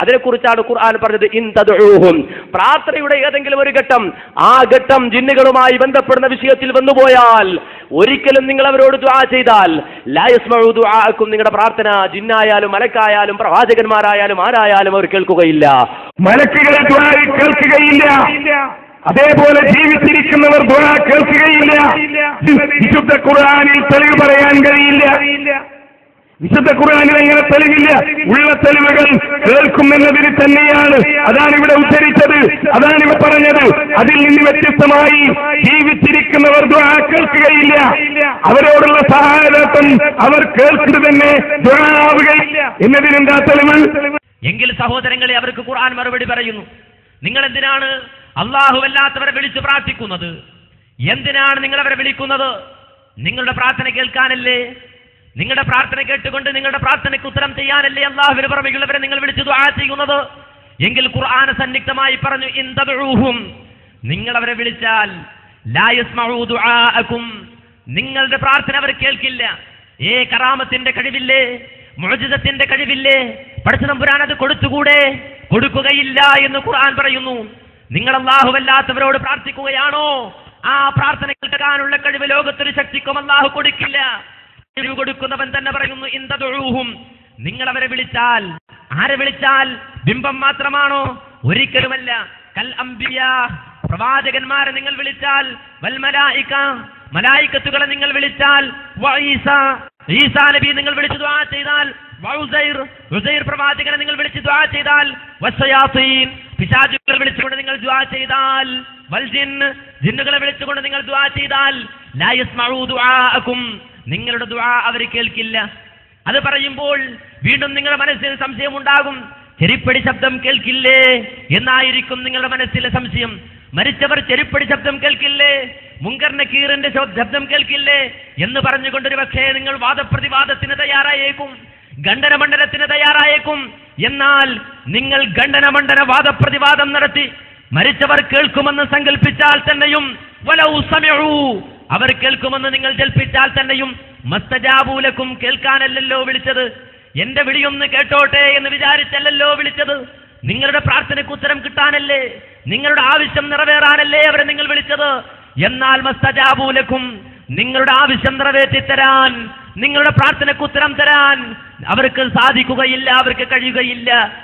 അതിനെക്കുറിച്ചാണ് ഖുർആൻ പറഞ്ഞത് ഇൻ തദ്ഉഹും പ്രാർത്ഥനയുടെ ഏതെങ്കിലും ഒരു ഘട്ടം ആ ഘട്ടം ജിന്നുകളുമായി ബന്ധപ്പെടുന്ന വിഷയത്തിൽ വന്നുപോയാൽ ഒരിക്കലും നിങ്ങൾ അവരോട് ദുആ ചെയ്താൽ ലാ യസ്മഉ ദുആഅക്കും നിങ്ങളുടെ പ്രാർത്ഥന ജിന്നായാലും മലക്കായാലും പ്രവാചകന്മാരായാലും ആരായാലും അവർ കേൾക്കുകയില്ല. മലക്കുകളെ കേൾക്കുകയില്ല. അതേപോലെ ജീവിച്ചിരിക്കുന്നവർ കേൾക്കുകയില്ല. വിശുദ്ധ ഖുർആനിൽ തെളിവ് പറയാൻ കഴിയില്ല. വിശുദ്ധ ഖുർആനിൽ എങ്ങനെ തെളിവില്ല? ഉള്ള തെളിവുകൾ കേൾക്കുമെന്നതിന് തന്നെയാണ്. അതാണ് ഇവിടെ ഉദ്ധരിച്ചത്. അതാണ് ഇവിടെ പറഞ്ഞത്. അതിൽ നിന്ന് വ്യത്യസ്തമായി ജീവിച്ചിരിക്കുന്നവർ കേൾക്കുകയില്ല. അവരോടുള്ള സഹായദാർത്ഥം അവർ കേൾക്കുന്നത് തന്നെ ദുരാവുകയില്ല ആവുകയില്ല എന്നതിനെന്താ തെളിവ്? എങ്കിൽ സഹോദരങ്ങളെ അവർക്ക് ഖുർആൻ മറുപടി പറയുന്നു. നിങ്ങൾ എന്തിനാണ് അള്ളാഹു അല്ലാത്തവരെ വിളിച്ച് പ്രാർത്ഥിക്കുന്നത്? എന്തിനാണ് നിങ്ങൾ അവരെ വിളിക്കുന്നത്? നിങ്ങളുടെ പ്രാർത്ഥന കേൾക്കാനല്ലേ? നിങ്ങളുടെ പ്രാർത്ഥന കേട്ടുകൊണ്ട് നിങ്ങളുടെ പ്രാർത്ഥനയ്ക്ക് ഉത്തരം ചെയ്യാനല്ലേ അള്ളാഹുവിന് പുറമെയുള്ളവരെ നിങ്ങൾ വിളിച്ചു ദുആ ചെയ്യുന്നത്? എങ്കിൽ ഖുർആൻ സന്നിഗ്ധമായി പറഞ്ഞു ഇന്തൂഹും നിങ്ങൾ അവരെ വിളിച്ചാൽ ദുആഅക്കും നിങ്ങളുടെ പ്രാർത്ഥന അവർ കേൾക്കില്ല. ഏ കറാമത്തിന്റെ കഴിവില്ലേ? മുഅജിസത്തിന്റെ കഴിവില്ലേ? പടച്ചതമ്പുരാൻ അത് കൊടുത്തുകൂടെ? കൊടുക്കുകയില്ല എന്ന് ഖുർആൻ പറയുന്നു. നിങ്ങൾ അള്ളാഹുവല്ലാത്തവരോട് പ്രാർത്ഥിക്കുകയാണോ? ആ പ്രാർത്ഥന കേൾക്കാനുള്ള കഴിവ് ലോകത്തൊരു ശക്തിക്കും അള്ളാഹു കൊടുക്കില്ല. കഴിവ് കൊടുക്കുന്നവൻ തന്നെ പറയുന്നു ഇന്തതൊഴുഹും നിങ്ങൾ അവരെ വിളിച്ചാൽ ആരെ വിളിച്ചാൽ? ബിംബം മാത്രമാണോ? ഒരിക്കലുമല്ല. കൽ അംബിയ പ്രവാചകന്മാരെ നിങ്ങൾ വിളിച്ചാൽ വൽമലായിക്ക മലായിക മലായിക്കത്തുകളെ നിങ്ങൾ വിളിച്ചാൽ ഈസാ നബി നിങ്ങൾ വിളിച്ചു ദുആ ചെയ്താൽ പ്രവാചകനെ നിങ്ങൾ വിളിച്ചു ദ്വാ ചെയ്താൽ പിശാചുകളെ വിളിച്ചുകൊണ്ട് നിങ്ങൾ ദ്വാ ചെയ്താൽ വൽജിൻ ജിന്നുകളെ വിളിച്ചുകൊണ്ട് നിങ്ങൾ ദ്വാ ചെയ്താൽ നിങ്ങളുടെ ദുആ അവർ കേൾക്കില്ല. അത് പറയുമ്പോൾ വീണ്ടും നിങ്ങളുടെ മനസ്സിൽ സംശയം ഉണ്ടാകും ചെരിപ്പടി ശബ്ദം കേൾക്കില്ലേ? എന്നായിരിക്കും നിങ്ങളുടെ മനസ്സിലെ സംശയം. മരിച്ചവർ ചെരിപ്പടി ശബ്ദം കേൾക്കില്ലേ? മുങ്കറിന്റെ കീറിന്റെ ശബ്ദം കേൾക്കില്ലേ? എന്ന് പറഞ്ഞുകൊണ്ട് ഒരു പക്ഷേ നിങ്ങൾ വാദപ്രതിവാദത്തിന് തയ്യാറായേക്കും. ഖണ്ഡനമണ്ഡലത്തിന് തയ്യാറായേക്കും. എന്നാൽ നിങ്ങൾ ഖണ്ഡനമണ്ഡല വാദപ്രതിവാദം നടത്തി. മരിച്ചവർ കേൾക്കുമെന്ന് സങ്കല്പിച്ചാൽ തന്നെയും വലൗ അവർ കേൾക്കുമെന്ന് നിങ്ങൾ ജൽപ്പിച്ചാൽ തന്നെയും മസ്തജാബൂലക്കും കേൾക്കാനല്ലല്ലോ വിളിച്ചത്. എന്റെ വിളിയൊന്ന് കേട്ടോട്ടെ എന്ന് വിചാരിച്ചല്ലല്ലോ വിളിച്ചത്. നിങ്ങളുടെ പ്രാർത്ഥനയ്ക്ക് ഉത്തരം കിട്ടാനല്ലേ? നിങ്ങളുടെ ആവശ്യം നിറവേറാനല്ലേ അവരെ നിങ്ങൾ വിളിച്ചത്? എന്നാൽ മസ്തജാബൂലക്കും നിങ്ങളുടെ ആവശ്യം നിറവേറ്റി തരാൻ നിങ്ങളുടെ പ്രാർത്ഥനയ്ക്ക് ഉത്തരം തരാൻ അവർക്ക് സാധിക്കുകയില്ല അവർക്ക് കഴിയുകയില്ല.